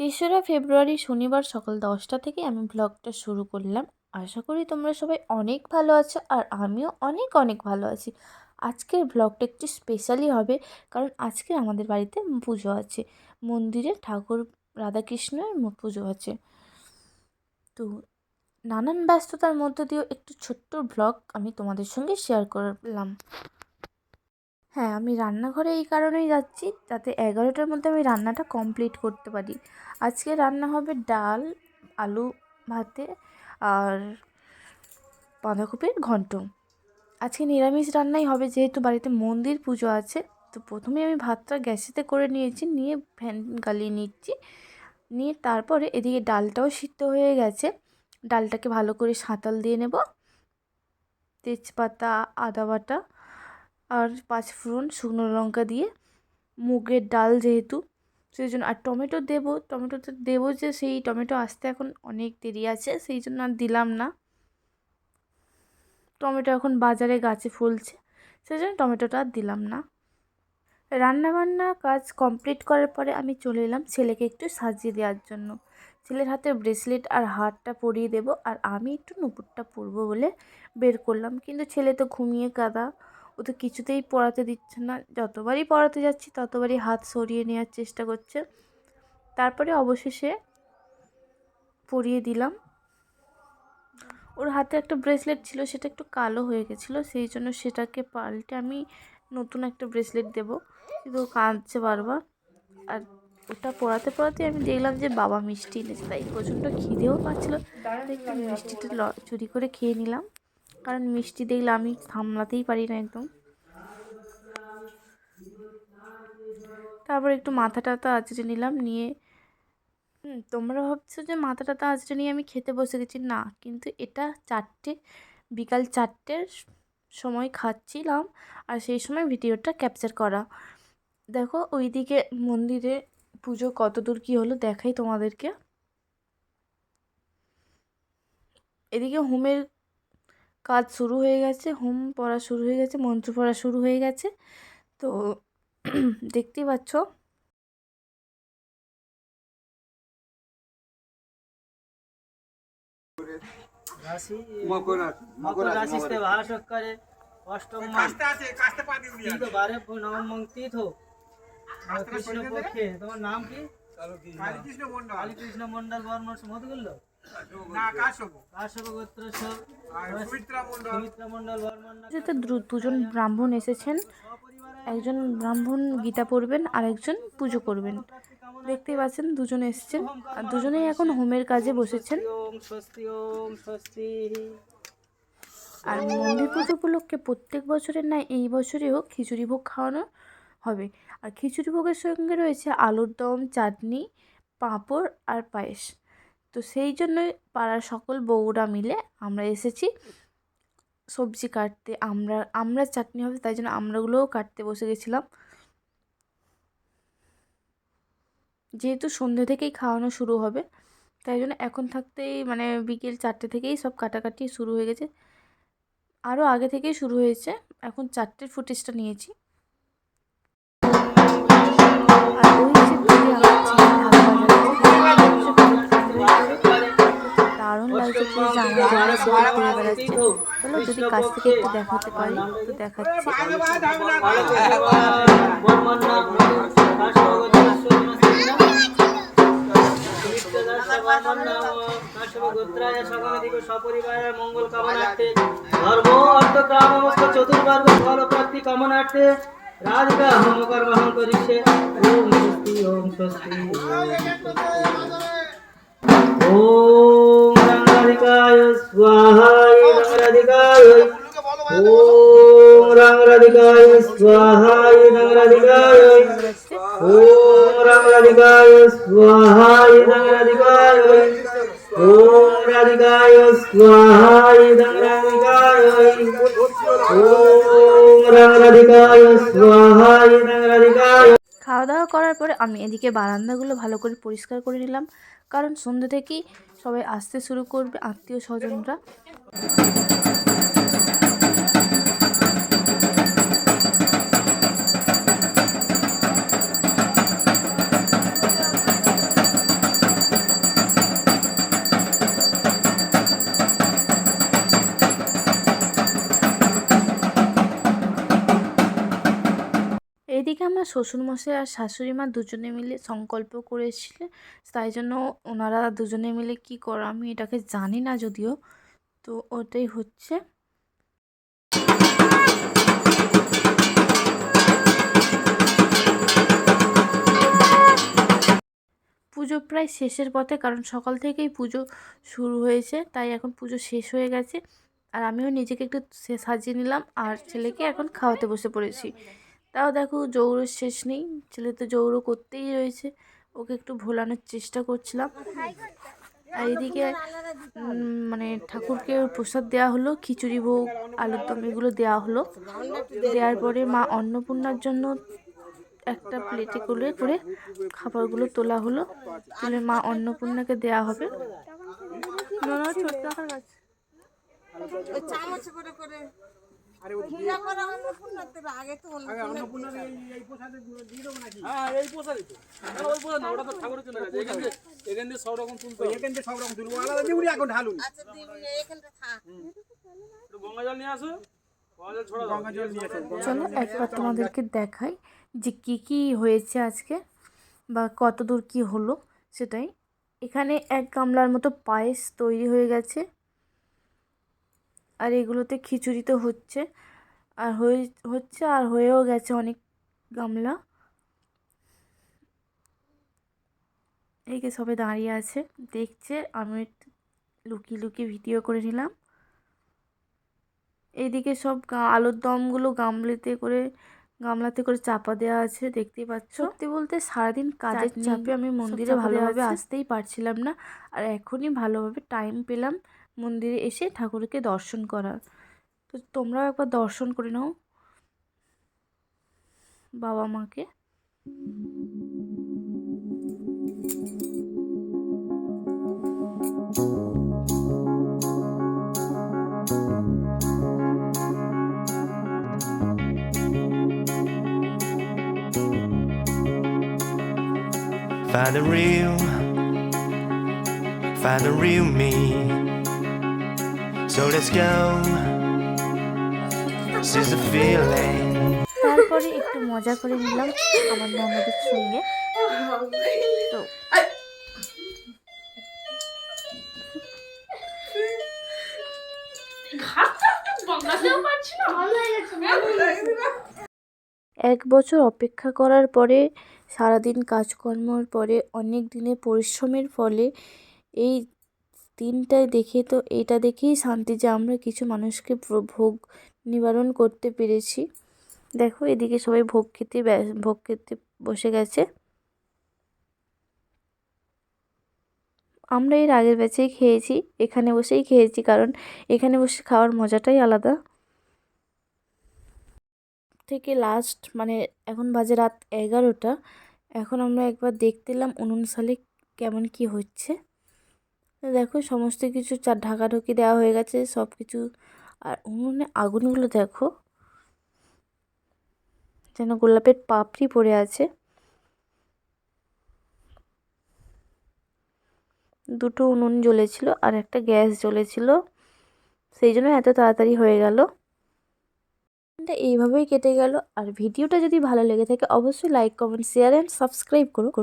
তেসরা ফেব্রুয়ারি শনিবার সকাল দশটা থেকে আমি ব্লগটা শুরু করলাম। আশা করি তোমরা সবাই অনেক ভালো আছো আর আমিও অনেক অনেক ভালো আছি। আজকের ব্লগটা একটু স্পেশালি হবে কারণ আজকে আমাদের বাড়িতে পুজো আছে। মন্দিরে ঠাকুর রাধাকৃষ্ণের পুজো আছে। তো নানান ব্যস্ততার মধ্য দিয়েও একটু ছোট্ট ব্লগ আমি তোমাদের সঙ্গে শেয়ার করলাম। হ্যাঁ আমি রান্নাঘরে এই কারণেই যাচ্ছি যাতে এগারোটার মধ্যে আমি রান্নাটা কমপ্লিট করতে পারি। আজকে রান্না হবে ডাল, আলু ভাতে আর বাঁধাকপির ঘন্ট। আজকে নিরামিষ রান্নাই হবে, যেহেতু বাড়িতে মন্দির পুজো আছে, তো প্রথমে আমি ভাতটা গ্যাসেতে করে নিয়েছি, নিয়ে ফ্যান গালিয়ে নিচ্ছি। নিয়ে তারপরে এদিকে ডালটাও সিদ্ধ হয়ে গেছে। ডালটাকে ভালো করে সাঁতাল দিয়ে নেব। তেজপাতা, আদা বাটা আর পাঁচ ফোড়ন শুকনো লঙ্কা দিয়ে। মুগের ডাল যেহেতু সেই জন্য আর টমেটো দেবো, টমেটো তো দেবো যে সেই টমেটো আসতে এখন অনেক দেরি আছে, সেই জন্য আর দিলাম না। টমেটো এখন বাজারে গাছে ফলছে সেই জন্য টমেটোটা আর দিলাম না। রান্নাবান্না কাজ কমপ্লিট করার পরে আমি চলে এলাম ছেলেকে একটু সাজিয়ে দেওয়ার জন্য। ছেলের হাতে ব্রেসলেট আর হারটা পরিয়ে দেবো, আর আমি একটু নুপুরটা পরবো বলে বের করলাম। কিন্তু ছেলে তো ঘুমিয়ে কাদা। ও তো কিছুতেই পড়াতে দিচ্ছে না। যতবারই পড়াতে যাচ্ছি, ততবারই হাত সরিয়ে নেওয়ার চেষ্টা করছে। তারপরে অবশেষে পরিয়ে দিলাম। ওর হাতে একটা ব্রেসলেট ছিল, সেটা একটু কালো হয়ে গেছিল, সেই জন্য সেটাকে পাল্টে আমি নতুন একটা ব্রেসলেট দেবো। কিন্তু কাঁদছে বারবার। আর ওটা পড়াতে পড়াতে আমি দেখলাম যে বাবা মিষ্টি এনেছে, তাই প্রচণ্ড খিদেও পাচ্ছিলো। মিষ্টিটা চুরি করে খেয়ে নিলাম। কারণ মিষ্টি দেখলে আমি সামলাতেই পারি না একদম। তারপর একটু মাথা টাথা আঁচড়ে নিলাম, নিয়ে তোমরা ভাবছ যে মাথা টাথা আঁচড়ে নিয়ে আমি খেতে বসে গেছি। না, কিন্তু এটা চারটে, বিকাল চারটের সময় খাচ্ছিলাম আর সেই সময় ভিডিওটা ক্যাপচার করা। দেখো, ওইদিকে মন্দিরে পুজো কত দূর কী হলো দেখাই তোমাদেরকে। এদিকে হোমের কাজ শুরু হয়ে গেছে হোম পড়া শুরু হয়ে গেছে মন্ত্র পড়া শুরু হয়ে গেছে। তো দেখতেই পাচ্ছ। মকর মকর রাশিতে অষ্টম তীর্থ বারে নবম কৃষ্ণ পক্ষে। তোমার নাম কি? কালী কৃষ্ণ মন্ডল কালীকৃষ্ণ মন্ডল বর্মন মধুগুল্ল না দুজন ব্রাহ্মণ এসেছেন। একজন ব্রাহ্মণ গীতা পড়বেন আর একজন পুজো করবেন। দেখতেই পাচ্ছেন দুজন এসেছেন। আর দুজনেই এখন হোমের কাজে বসেছেন। আর মন্দির পুজো উপলক্ষে প্রত্যেক বছরের ন্যায় এই বছরেও খিচুড়ি ভোগ খাওয়ানো হবে। আর খিচুড়ি ভোগের সঙ্গে রয়েছে আলুর দম চাটনি পাঁপড় আর পায়েস। তো সেই জন্যই পাড়ার সকল বউরা মিলে আমরা এসেছি সবজি কাটতে। আমরা আমরা চাটনি হবে, তাই জন্য আমরাগুলোও কাটতে বসে গেছিলাম। যেহেতু সন্ধ্যে থেকেই খাওয়ানো শুরু হবে, তাই জন্য এখন থাকতেই মানে বিকেল চারটে থেকেই সব কাটাকাটি শুরু হয়ে গেছে। আরও আগে থেকেই শুরু হয়েছে, এখন চারটের ফুটেজটা নিয়েছি। আর দারুণ লাগছে পুরো জামা জামা ছেলে ঘুরে বেড়াচ্ছে। চলো যদি কাছ থেকে একটু দেখাতে পারি তো দেখাচ্ছি। মঙ্গল কামনার্থে ধর্ম অর্থ কাম সমস্ত চতুর্বর্গ ফল প্রাপ্তি কামনার্থে রাধিকা হোম কর্মহং করিছে ওম স্বস্তি ওম স্বস্তি ওম রাঙ্গাধিকায় খাওয়া দাওয়া করার পরে আমি এদিকে বারান্দাগুলো ভালো করে পরিষ্কার করে নিলাম। কারণ সন্ধ্যে থেকেই সবাই আসতে শুরু করবে আত্মীয় স্বজনরা। শ্বশুরমশাই আর শাশুড়ি মা দুজনে মিলে সংকল্প করেছিল, তাই জন্য ওনারা দুজনে মিলে কি কর আমি এটাকে জানি না যদিও। তো ওটাই হচ্ছে। পুজো প্রায় শেষের পথে, কারণ সকাল থেকেই পুজো শুরু হয়েছে, তাই এখন পুজো শেষ হয়ে গেছে। আর আমিও নিজেকে একটু সাজিয়ে নিলাম, আর ছেলেকে এখন খাওয়াতে বসে পড়েছি। তাও দেখো জৌড়ের শেষ নেই ছেলে তো জৌড়ো করতেই রয়েছে ওকে একটু ভোলানোর চেষ্টা করছিলাম। আর এদিকে মানে ঠাকুরকে প্রসাদ দেওয়া হলো খিচুড়ি ভোগ আলুর দম এগুলো দেওয়া হলো। দেওয়ার পরে মা অন্নপূর্ণার জন্য একটা প্লেটে করে করে খাবারগুলো তোলা হলো। তুলে মা অন্নপূর্ণাকে দেওয়া হবে। ছোট্ট। ওই চামচ করে করে ঘিরা করা অন্নপূর্ণা দেবে আগে তো অন্নপূর্ণা হ্যাঁ এই পোষারই তো। ওই পোষা না ওটা তো ঠাকুরের জন্য গেছে এখান থেকে এখান থেকে সব রকম তুলতে এখান থেকে সব রকম তুলবো। আলাদা দিবনি এখন ঢালুন। আচ্ছা দিবি এখানটা থাক। একটু গঙ্গা জল নিয়ে আসো। গঙ্গা জল ছড়া দাও গঙ্গা জল নিয়ে এসো চলো একবার তোমাদেরকে দেখাই যে কি কি হয়েছে আজকে বা কত দূর কী হলো সেটাই। এখানে এক গামলার মতো পায়েস তৈরি হয়ে গেছে। আর এগুলোতে খিচুড়ি তো হচ্ছে। আর হয়ে হচ্ছে আর হয়েও গেছে অনেক গামলা। এই যে সবাই দাঁড়িয়ে আছে দেখছে আমি একটু লুকিয়ে লুকিয়ে ভিডিও করে নিলাম। এইদিকে সব আলুর দমগুলো গামলিতে করে গামলাতে করে চাপা দেওয়া আছে দেখতেই পাচ্ছ। সত্যি বলতে সারাদিন কাজের চাপে আমি মন্দিরে ভালোভাবে আসতেই পারছিলাম না আর এখনই ভালোভাবে টাইম পেলাম। মন্দিরে এসে ঠাকুরকে দর্শন করার তো তোমরাও একবার দর্শন করে নাও বাবা মাকে Find the real, find the real me. So let's go. This is feeling. তারপরে একটু মজা করে নিলাম আমার ননদের সঙ্গে এক বছর অপেক্ষা করার পরে, সারাদিন কাজকর্মর পরে, অনেক দিনের পরিশ্রমের ফলে এই দিনটায় দেখে তো এটা দেখেই শান্তি যে আমরা কিছু মানুষকে ভোগ নিবারণ করতে পেরেছি। দেখো এদিকে সবাই ভোগ খেতে ভোগ খেতে বসে গেছে। আমরা এর আগের ব্যাচেই খেয়েছি, এখানে বসেই খেয়েছি কারণ এখানে বসে খাওয়ার মজাটাই আলাদা। থেকে লাস্ট মানে এখন বাজে রাত এগারোটা, এখন আমরা একবার দেখতে এলাম উনুন সালে কেমন কি হচ্ছে। দেখো সমস্ত কিছু চা, ঢাকাঢুকি দেওয়া হয়ে গেছে, সব কিছু। আর উনুনে আগুনগুলো দেখো, যেন গোলাপের পাপড়ি পড়ে আছে। দুটো উনুন জ্বলেছিল আর একটা গ্যাস জ্বলেছিল, সেই জন্য এত তাড়াতাড়ি হয়ে গেল। এইভাবেই কেটে গেল। আর ভিডিওটা যদি ভালো লেগে থাকে, অবশ্যই like comment share and subscribe করো।